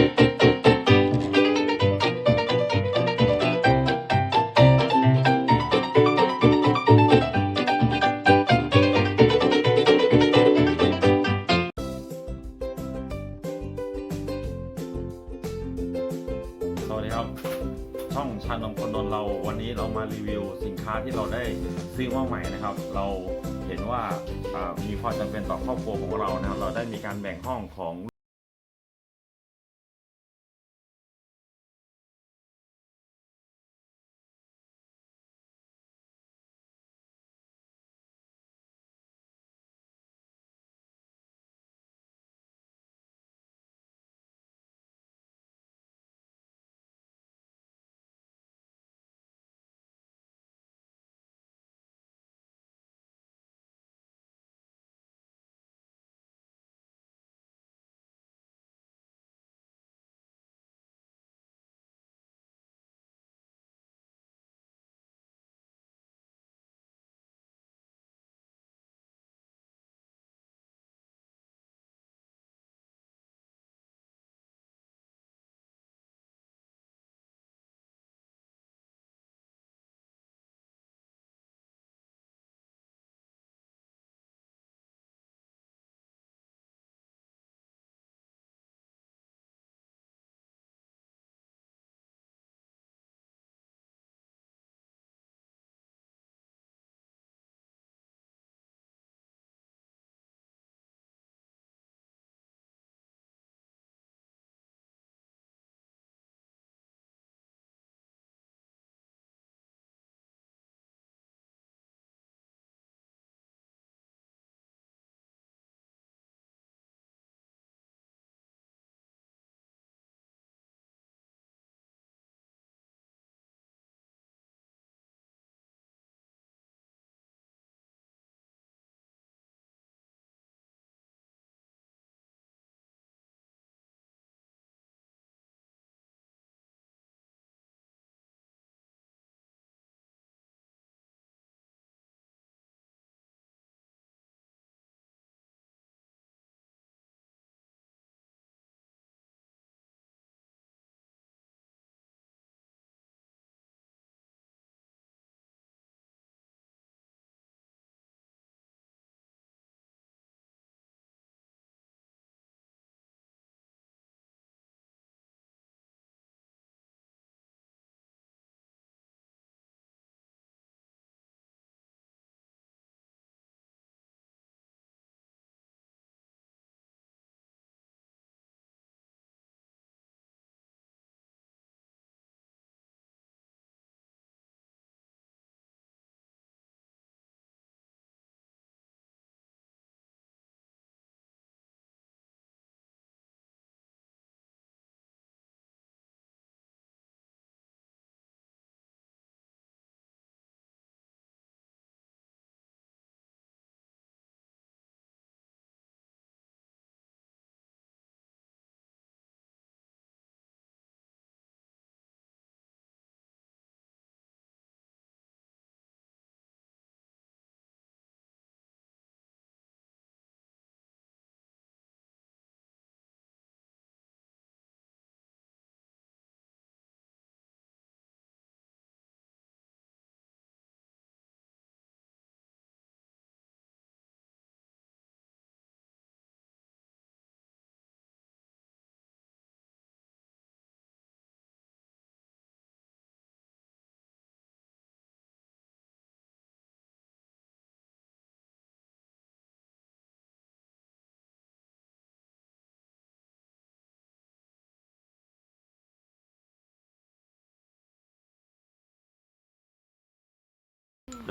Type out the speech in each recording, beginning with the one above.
สวัสดีครับ ช่องชานมคนนนท์เราวันนี้เรามารีวิวสินค้าที่เราได้ซื้อมาใหม่นะครับ เราเห็นว่ามีความจำเป็นต่อครอบครัวของเรานะครับเราได้มีการแบ่งห้องขอ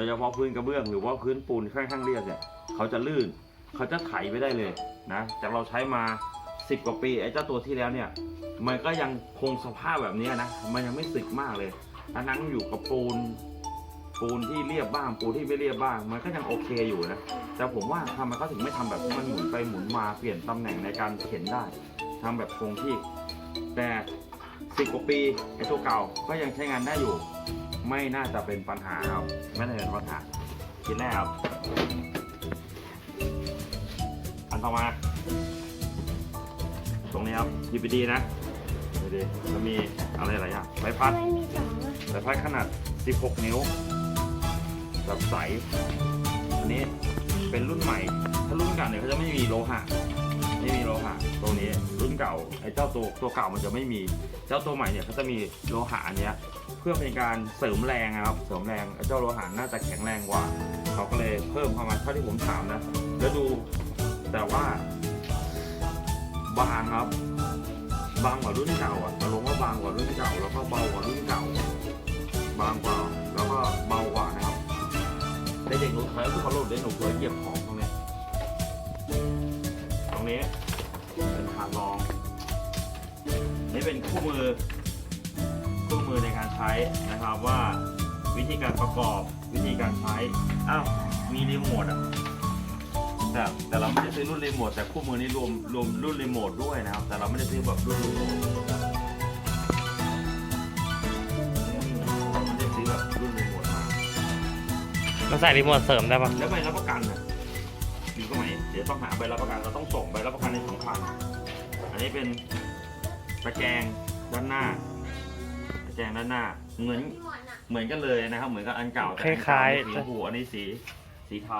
ยเฉพาะพื้นกระเบื้องหรือว่าพื้นปูนค่อนข้างเรียบเนี่ยเขาจะลื่น เขาจะไถไปได้เลยนะจากเราใช้มา 10 กว่าปีไอ้เจ้าตัวที่แล้วเนี่ย มันก็ยังคงสภาพแบบนี้นะ มันยังไม่สึกมากเลยอันนั้นอยู่กับปูนปูนที่เรียบบ้าง ปูนที่ไม่เรียบบ้าง มันก็ยังโอเคอยู่นะ แต่ผมว่าทำไมเขาถึงไม่ทำแบบมันหมุนไปหมุนมาเปลี่ยนตำแหน่งในการเข็นได้ทำแบบคงที่ แต่สิบกว่าปีไอ้ตัวเก่าก็ยังใช้งานได้อยู่ ไม่น่าจะเป็นปัญหาครับ ไม่น่าจะเป็นปัญหาคิดแรกครับ อันต่อมา ตรงนี้ครับหยิบไปดีนะดิแล้วมีอะไรหลายอย่างใบพัดมันมีสองอะใบพัดขนาด 16 นิ้ว แบบใส อันนี้เป็นรุ่นใหม่ ถ้ารุ่นเก่าเนี่ยเขาจะไม่มีโลหะ ไม่มีโลหะตัวนี้รุ่นเก่าไอ้เจ้าตัวตัวเก่ามันจะไม่มี เจ้าตัวใหม่เนี่ยเขาจะมีโลหะอันเนี้ย เพื่อเป็นการเสริมแรงนะครับ เสริมแรงเจ้าโลหะน่าจะแข็งแรงกว่า เขาก็เลยเพิ่มเข้ามาเท่าที่ผมถามนะ แล้วดูแต่ว่า บางครับ บางกว่ารุ่นเก่าอะอารมณ์ว่าบางกว่ารุ่นเก่า แล้วก็เบากว่ารุ่นเก่า บางกว่าแล้วก็เบากว่านะครับในเด็กหนูเคยที่เขาโหลดเล่นหนูเคยเหยียบของตรงนี้ตรงนี้เป็นฐานรอง นี่เป็นคู่มือ คู่มือในการใช้นะครับว่าวิธีการประกอบวิธีการใช้อ้าวมีรีโมทอะแต่แต่เราไม่ได้ซื้อรุ่นรีโมทแต่คู่มือนี้รวมรวมรุ่นรีโมทด้วยนะครับ แต่เราไม่ได้ซื้อแบบรุ่นรีโมทอืมเราไม่ได้ซื้อแบบรุ่นรีโมทมามันใส่รีโมทเสริมได้ปะแล้วใบรับประกันน่ะอยู่ตรงไหนเดี๋ยวต้องหาใบรับประกันเราต้องส่งใบรับประกันในสำคัญอันนี้เป็นตะแกรงด้านหน้าตะแกรงด้านหน้า เหมือนหมอนอะเหมือนกันเลยนะครับ เหมือนกับอันเก่าแต่อันคเก่ล้ายสีๆชมพูอันนี้สีสีเทา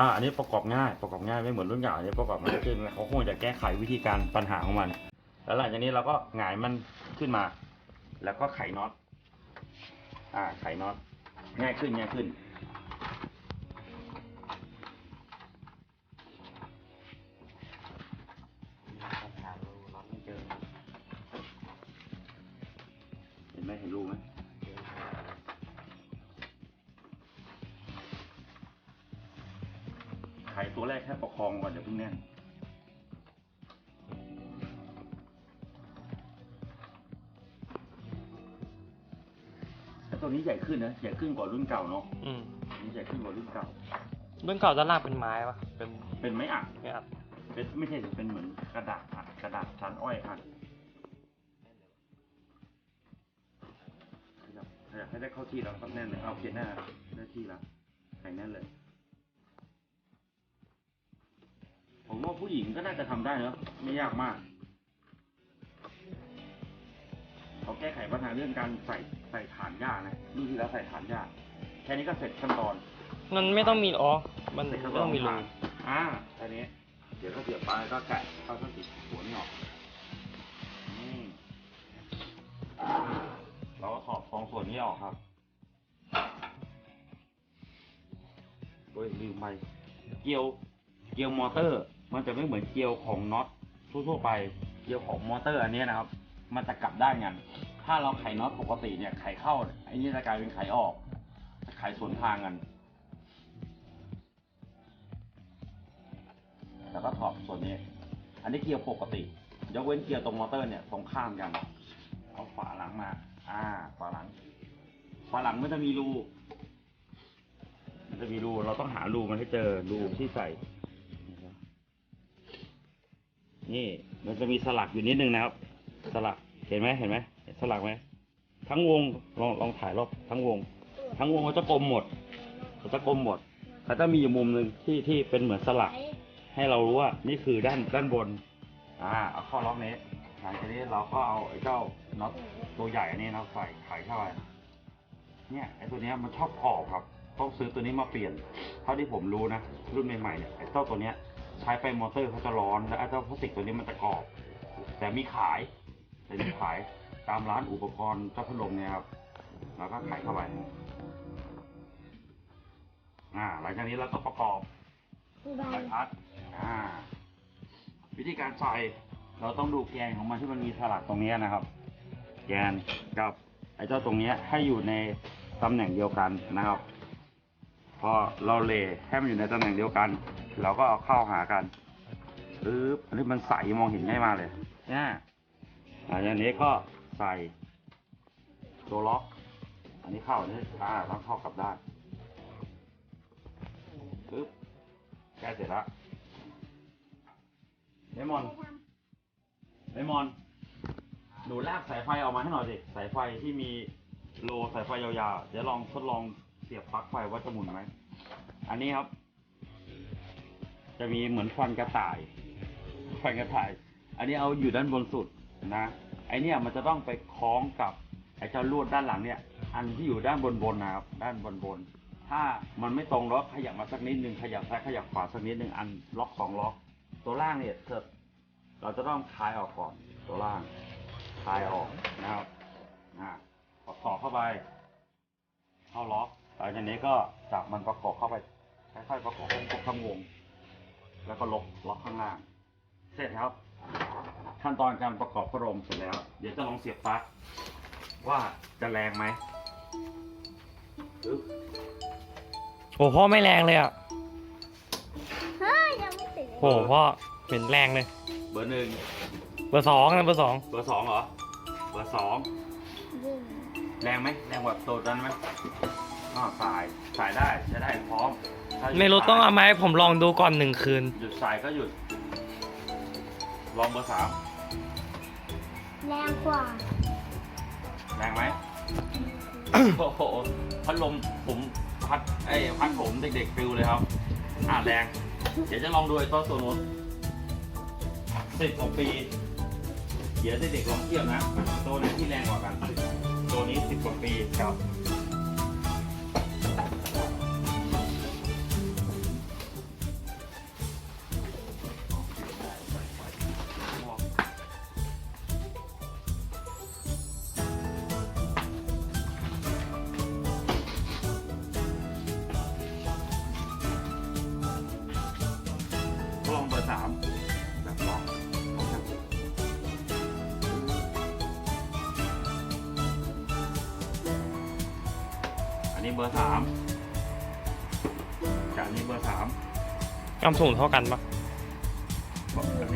อ่าอันนี้ประกอบง่ายประกอบง่ายไม่เหมือนรุ่นเก่าอันนี้ประกอบง่ายขึ้นเขาคงจะแก้ไขวิธีการปัญหาของมัน แล้วหลังจากนี้เราก็หงายมันขึ้นมา แล้วก็ไขน็อตอ่าไขน็อตง่ายขึ้นง่ายขึ้นเห็นไหมเห็นรูไหม ขตัวแรกแค่ประคองก่อนเดี๋ยวเพิ่งแน่น แต่ตัวนี้ใหญ่ขึ้นนะ ใหญ่ขึ้นกว่ารุ่นเก่าเนาะอืมอันนี้ใหญ่ขึ้นกว่ารุ่นเก่า รุ่นเก่าด้านล่างเป็นไม้ปะเป็นเป็นไม้อัดไม่อัดเป็นไม่ใช่เป็นเหมือนกระดาษอัดกระดาษชั้นอ้อยอัดขยับขยับให้ได้เข้าที่แล้วครับแน่นเลยเอาเขียนหน้าได้ที่แล้วใส่แน่นเลย ผมว่าผู้หญิงก็น่าจะทำได้เนอะไม่ยากมาก เขาแก้ไขปัญหาเรื่องการใส่ใส่ฐานหญ้านะรุ่นที่แล้วใส่ฐานหญ้าแค่นี้ก็เสร็จขั้นตอนมันไม่ต้องมีอ๋อมันเสร็ไม่จขั้นตต้ออนงมีรูฐานอ่าแค่นี้ เดี๋ยวก็เสียบไปก็แกะเข้าพลาสติกหัวนี่ออกนี่เราก็ถอดสองส่วนนี้ออกครับโอ้ยลืมไป เกียว เกียวมอเตอร์ มันจะไม่เหมือนเกียวของน็อตทั่วๆไป เกียวของมอเตอร์อันนี้นะครับ มันจะกลับด้านกัน ถ้าเราไขน็อตปกติเนี่ยไขเข้าไอ้นี่จะกลายเป็นไขออกจะไขสวนทางกัน แล้วก็ถอดส่วนนี้ อันนี้เกียร์ปกติยกเว้นเกียร์ตรงมอเตอร์เนี่ยตรงข้ามกัน เอาฝาหลังมา อ่า ฝาหลัง ฝาหลังมันจะมีรู มันจะมีรู เราต้องหารูมันให้เจอรูที่ใส่ นี่มันจะมีสลักอยู่นิดนึงนะครับ สลักเห็นไหมเห็นไหมเห็นสลักไหมทั้งวงลองลองถ่ายรอบทั้งวง ทั้งวงมันจะกลมหมดมันจะกลมหมดแต่จะมีอยู่มุมหนึ่งที่ที่เป็นเหมือนสลัก ให้เรารู้ว่านี่คือด้านด้านบน อ่าเอาข้าล็อกนี้หลังจากนี้เราก็เอาไอ้เจ้าน็อตตัวใหญ่อันนี้เราใส่ไขเข้าไปเนี่ยไอ้ตัวนี้มันชอบกรอบครับ ต้องซื้อตัวนี้มาเปลี่ยน เท่าที่ผมรู้นะรุ่นใหม่ๆเนี่ยไอ้เจ้าตัวเนี้ย ใช้ไปมอเตอร์เขาจะร้อนแล้วไอ้เจ้าพลาสติกตัวนี้มันจะกรอบ แต่มีขายแต่มีขายตามร้านอุปกรณ์เจ้าพัดลมเนี่ยครับแล้วก็ไขเข้าไปอ่าหลังจากนี้เราก็ประกอบใบพัดอ่า วิธีการใส่เราต้องดูแกนของมันที่มันมีสลักตรงนี้นะครับ แกนกับไอ้เจ้าตรงนี้ให้อยู่ในตำแหน่งเดียวกันนะครับ พอเราเลให้มันอยู่ในตำแหน่งเดียวกัน เราก็เอาเข้าหากันปึ๊บอันนี้มันใสมองเห็นง่ายมากเลยเนี่ยหลังจากนี้ก็ใส่ตัวล็อก อันนี้เข้าอันนี้อ่าต้องเข้ากลับด้านปึ๊บแก้เสร็จแล้วเลมอนเลมอน หนูลากสายไฟออกมาให้หน่อยสิ สายไฟที่มีโลสายไฟยาวๆ เดี๋ยวลองทดลองเสียบปลั๊กไฟว่าจะหมุนไหม อันนี้ครับ จะมีเหมือนฟันกระต่าย ฟันกระต่าย อันนี้เอาอยู่ด้านบนสุดนะ ไอเนี่ยมันจะต้องไปคล้องกับไอเจ้าลวดด้านหลังเนี่ย อันที่อยู่ด้านบนบนนะครับ ด้านบนบน ถ้ามันไม่ตรงแล้วขยับมาสักนิดหนึ่งขยับซ้ายขยับขวาสักนิดหนึ่งอันล็อกสองล็อก ตัวล่างเนี่ยเถอเราจะต้องคลายออกก่อน ตัวล่างคลายออกนะครับอ่าพอถอเข้าไปเข้าล็อก หลังจากนี้ก็จับมันประกอบเข้าไปค่อยๆประกอบให้ครบทั้งวง แล้วก็ล็อกล็อกข้างล่าง เสร็จครับ ขั้นตอนการประกอบพัดลมเสร็จแล้ว เดี๋ยวจะลองเสียบปลั๊กว่าจะแรงไหมปึ๊บโอ้พ่อไม่แรงเลยอะเฮ้ยยังไม่ถึงโอ้พ่อเป็นแรงเลย เบอร์หนึ่งเบอร์สองนะเบอร์สองเบอร์สองเหรอ เบอร์สองยิงแรงไหมแรงกว่าตัวนั้นไหม อ๋อสายสายได้ใช้ได้พร้อมถ้าหยุดไม่รู้สายต้องเอามาให้ผมลองดูก่อนหนึ่งคืน หยุดสายก็หยุด ลองเบอร์สามแรงกว่าแรงไหม โอ้โหพัดลมผมพัดไอ้ยพัดผมเด็กๆฟิวเลยครับอ่าแรง เดี๋ยวจะลองดูไอ้ตัวตัวนู้นสิบกว่าปี เดี๋ยวเด็กๆลองเทียบนะ ตัวไหนที่แรงกว่ากัน ตัวนี้สิบกว่าปีครับ นนี้เบอร์สามจากอันนี้เบอร์สามความสูงเท่ากันปะ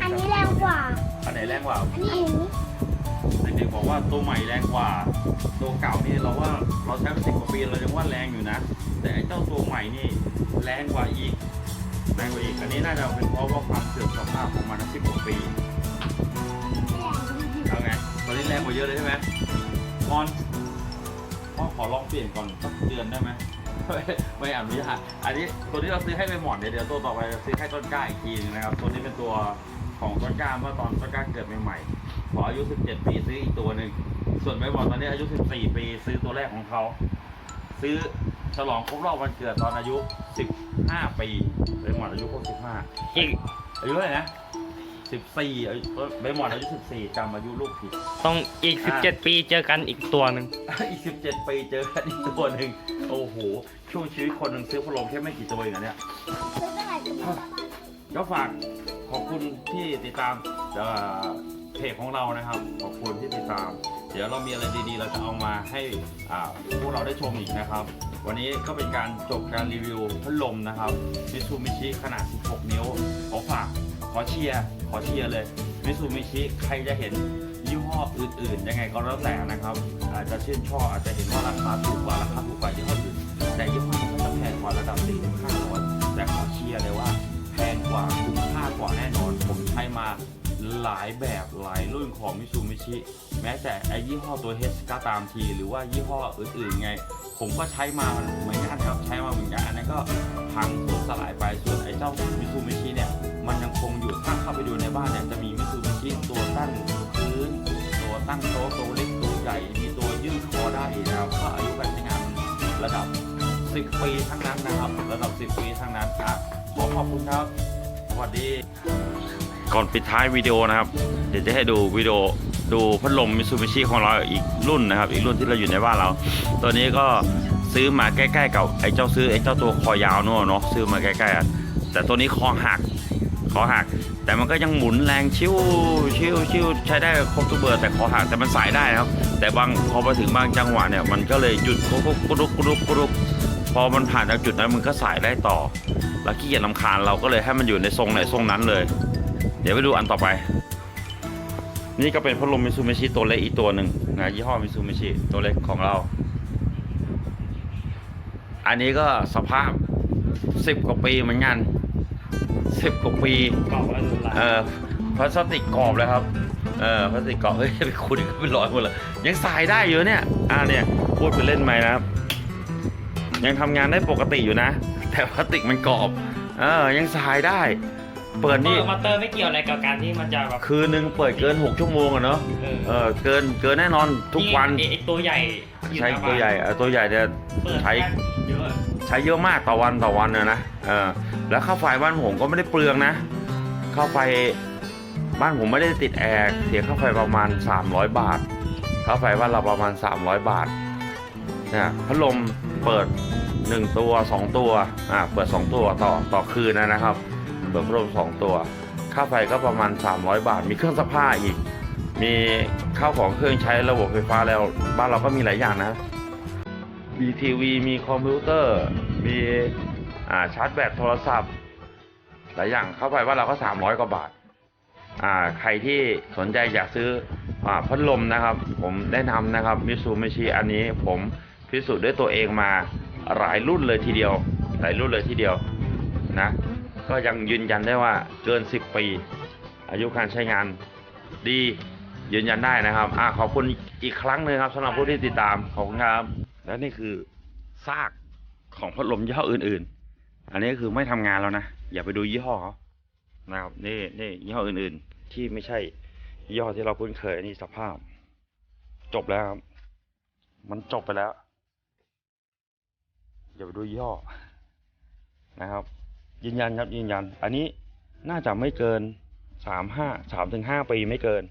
อันนี้แรงกว่า อันไหนแรงกว่า อันนี้เด็กๆบอกว่าตัวใหม่แรงกว่า ตัวเก่านี่เราว่าเราใช้มาสิบกว่าปีเรายังว่าแรงอยู่นะ แต่ไอ้เจ้าตัวใหม่นี่แรงกว่าอีกแรงกว่าอีกอันนี้น่าจะเป็นเพราะว่าความเสื่อมสภาพของมันสิบกว่าปีเอาไงตอนนี้แรงกว่าเยอะเลยใช่ไหมมอน พ่อขอลองเปลี่ยนก่อนสักเดือนได้ไหม ไม่ไม่อนุญาตอันนี้ตัวนี้เราซื้อให้ไปหมอนเดี๋ยวเดี๋ยวตัวต่อไปเราซื้อให้ต้นกล้าอีกทีนึงนะครับ ตัวนี้เป็นตัวของต้นกล้าเมื่อตอนต้นกล้าเกิดใหม่ๆพออายุ 17 ปีซื้ออีกตัวหนึ่ง ส่วนใบหมอนตอนนี้อายุ 14 ปีซื้อตัวแรกของเขา ซื้อฉลองครบรอบวันเกิดตอนอายุ 15 ปีใบหมอนอายุครบ15อีกอายุเท่าไหร่นะ 14อายุใบหมอนอายุ14จำอายุลูกผิด ต้องอีกสิบเจ็ดปีเจอกันอีกตัวหนึ่งอีก17ปีเจอกันอีกตัวหนึ่งโอ้โห ช่วงชีวิตคนหนึ่งซื้อพัดลมแค่ไม่กี่ตัวเองอะเนี่ยซื้อเท่าไหร่ก็ไม่ได้ก็ฝากขอบคุณที่ติดตามเอ่อเพจของเรานะครับ ขอบคุณที่ติดตาม เดี๋ยวเรามีอะไรดีๆ เราจะเอามาให้อ่าพวกเราได้ชมอีกนะครับ วันนี้ก็เป็นการจบการรีวิวพัดลมนะครับมิซูมิชิขนาด 16 นิ้ว ขอฝากขอเชียร์ข อเชียร์เลยมิซูมิชิใครจะเห็นยี่ห้ออื่นๆ ยังไงก็แล้วแต่นะครับ อาจจะชื่นชอบอาจจะเห็นว่าราคาถูกกว่าราคาถูกกว่ายี่ห้ออื่นแต่ยี่ห้อนี้ก็จะแพงกว่าระดับ4 5 0 0แต่ขอเชียร์เลยว่าแพงกว่าคุ้มค่ากว่าแน่นอน ผมใช้มาหลายแบบหลายรุ่นของมิซูมิชิแม้แต่ไอยี่ห้อตัว H ก็ตามที หรือว่ายี่ห้ออื่นๆไง ผมก็ใช้มาเหมือนกันครับ ใช้มาเหมือนกันอันนั้นก็พังสูญสลายไปส่วนไอ้เจ้ามิซูมิชิเนี่ย มันยังคงอยู่ถ้าเข้าไปดู บ้านเนี่ยจะมีมิซูมิชิตัวตั้งพื้นตัวตั้งโต๊ะตัวเล็กตัวใหญ่ มีตัวยืดคอได้นะครับก็อายุการใช้งานระดับ 10 ปีทั้งนั้นนะครับ ระดับ 10 ปีทั้งนั้นอะขอขอบคุณครับ สวัสดี ก่อนปิดท้ายวิดีโอนะครับ เดี๋ยวจะให้ดูวิดีโอดูพัดลมมิซูบิชิของเราอีกรุ่นนะครับ อีกรุ่นที่เราอยู่ในบ้านเรา ตัวนี้ก็ซื้อมาใกล้ๆกับไอ้เจ้าซื้อไอ้เจ้าตัวคอยาวนู่นเนาะซื้อมาใกล้ๆแต่ตัวนี้คอหักคอหัก แต่มันก็ยังหมุนแรงชิวชิวชิวใช้ได้ครบทุกเบอร์แต่คอหักแต่มันสายได้ครับ แต่บางพอไปถึงบางจังหวะเนี่ยมันก็เลยหยุดกุกกุกกุกกุกกุกพอมันผ่านจากจุดนั้นมันก็สายได้ต่อ แล้วขี้เกียจลำคาญเราก็เลยให้มันอยู่ในทรงไหนทรงนั้นเลย เดี๋ยวไปดูอันต่อไป นี่ก็เป็นพัดลมมิซูมิชิตัวเล็กอีกตัวหนึ่งนะยี่ห้อมิซูมิชิตัวเล็กของเรา อันนี้ก็สภาพสิบกว่าปีเหมือนกัน สิบกว่าปีกรอบแล้วดูลายเออพลาสติกกรอบเลยครับเออพลาสติกกรอบเฮ้ยไปคุณก็เป็นรอยหมดเลยยังใส่ได้อยู่เนี่ยอ่าเนี่ยพูดไปเล่นไหมนะครับ ยังทำงานได้ปกติอยู่นะ แต่พลาสติกมันกรอบเออยังใส่ได้ เปิดนี่เออมาเตอร์ไม่เกี่ยวอะไรกับการที่มันจะแบบคืนนึงเปิดเกิน 6 ชั่วโมงอะเนาะเออเออเกินเกินแน่นอนทุกวันไอ้ไอ้ตัวใหญ่อยู่ใช้น้าบ้านตัวใหญ่เออตัวใหญ่จะเปิดใช้เยอะ ใช้เยอะมากต่อวันต่อวันเนะนะเออแล้วค่าไฟบ้านผมก็ไม่ได้เปลืองนะค่าไฟบ้านผมไม่ได้ติดแอร์เสียค่าไฟประมาณ 300 บาทค่าไฟบ้านเราประมาณ 300 บาทนะพัดลมเปิด 1 ตัว 2 ตัวอ่าเปิด 2 ตัวต่อต่อคืนนะนะครับ เปิดพัดลม2 ตัว ค่าไฟก็ประมาณ 300 บาท มีเครื่องซักผ้าอีก มีข้าวของเครื่องใช้ระบบไฟฟ้าแล้วบ้านเราก็มีหลายอย่างนะ มีทีวี มีคอมพิวเตอร์ มีอ่าชาร์จแบตโทรศัพท์ หลายอย่างเข้าไปว่าเราก็ 300 กว่าบาท อ่า ใครที่สนใจอยากซื้ออ่าพัดลมนะครับ ผมแนะนำนะครับมิซูมิชิอันนี้ผมพิสูจน์ด้วยตัวเองมาหลายรุ่นเลยทีเดียว หลายรุ่นเลยทีเดียวนะ ก็ยังยืนยันได้ว่าเกิน 10 ปี อายุการใช้งานดียืนยันได้นะครับอ่าขอบคุณอีกครั้งหนึ่งครับสำหรับผู้ที่ติดตามขอบคุณครับ และนี่คือซากของพัดลมยี่ห้ออื่น ๆ อันนี้คือไม่ทำงานแล้วนะ อย่าไปดูยี่ห้อเขานะครับนี่นี่ยี่ห้ออื่น ๆ ที่ไม่ใช่ยี่ห้อที่เราคุ้นเคยนนี้สภาพ จบแล้วครับมันจบไปแล้ว อย่าไปดูยี่ห้อนะครับ ยืนยันครับยืนยัน อันนี้น่าจะไม่เกินสามห้าสามถึงห้าปีไม่เกิน